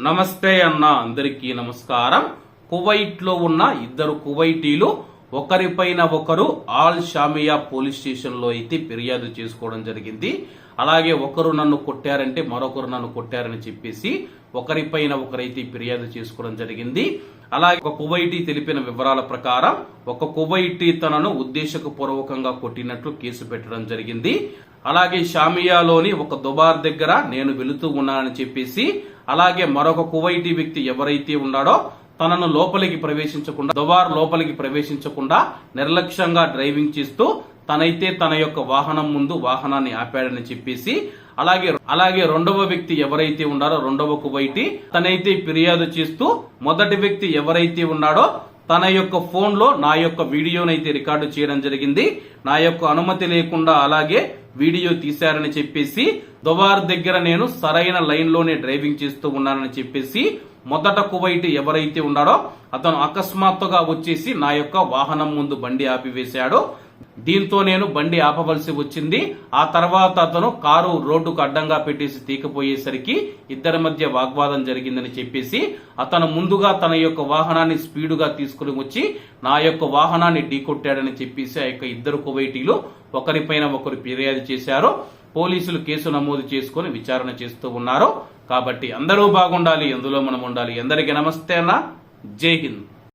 నమస్తే అన్న అందరికీ నమస్కారం. కువైట్లో ఉన్న ఇద్దరు కువైటీలు ఒకరిపైన ఒకరు ఆల్ షామియా పోలీస్ స్టేషన్లో అయితే ఫిర్యాదు చేసుకోవడం జరిగింది. అలాగే ఒకరు నన్ను కొట్టారంటే మరొకరు నన్ను కొట్టారని చెప్పేసి ఒకరిపైన ఒకరైతే ఫిర్యాదు చేసుకోవడం జరిగింది. అలాగే ఒక కువైటీ తెలిపిన వివరాల ప్రకారం ఒక కువైటీ తనను ఉద్దేశపూర్వకంగా కొట్టినట్లు కేసు పెట్టడం జరిగింది. అలాగే షామియాలోని ఒక దుబార్ దగ్గర నేను వెళుతూ ఉన్నానని చెప్పేసి అలాగే మరొక కువైటీ వ్యక్తి ఎవరైతే ఉన్నాడో తనను లోపలికి ప్రవేశించకుండా దుబార్ లోపలికి ప్రవేశించకుండా నిర్లక్ష్యంగా డ్రైవింగ్ చేస్తూ తనైతే తన యొక్క వాహనం ముందు వాహనాన్ని ఆపాడని చెప్పేసి అలాగే అలాగే రెండవ వ్యక్తి ఎవరైతే ఉన్నారో రెండవ కువైటి తనైతే ఫిర్యాదు చేస్తూ మొదటి వ్యక్తి ఎవరైతే ఉన్నాడో తన యొక్క ఫోన్లో నా యొక్క వీడియోనైతే రికార్డు చేయడం జరిగింది. నా యొక్క అనుమతి లేకుండా అలాగే వీడియో తీశారని చెప్పేసి దువార్ దగ్గర నేను సరైన లైన్లోనే డ్రైవింగ్ చేస్తూ ఉన్నానని చెప్పేసి మొదట కువైట్ ఎవరైతే ఉన్నాడో అతను అకస్మాత్తుగా వచ్చేసి నా యొక్క వాహనం ముందు బండి ఆపివేశాడు. దీంతో నేను బండి ఆపవలసి వచ్చింది. ఆ తర్వాత అతను కారు రోడ్డుకు అడ్డంగా పెట్టేసి తీకపోయేసరికి ఇద్దరి మధ్య వాగ్వాదం జరిగిందని చెప్పేసి అతను ముందుగా తన యొక్క వాహనాన్ని స్పీడుగా తీసుకుని వచ్చి నా యొక్క వాహనాన్ని ఢీకొట్టాడని చెప్పేసి ఆ యొక్క ఇద్దరు కువైటీలు ఒకరిపైన ఒకరు ఫిర్యాదు చేశారు. పోలీసులు కేసు నమోదు చేసుకుని విచారణ చేస్తూ ఉన్నారు కాబట్టి అందరూ బాగుండాలి ఎందులో మనం ఉండాలి. ఎందరికి నమస్తే అన్న. జై హింద్.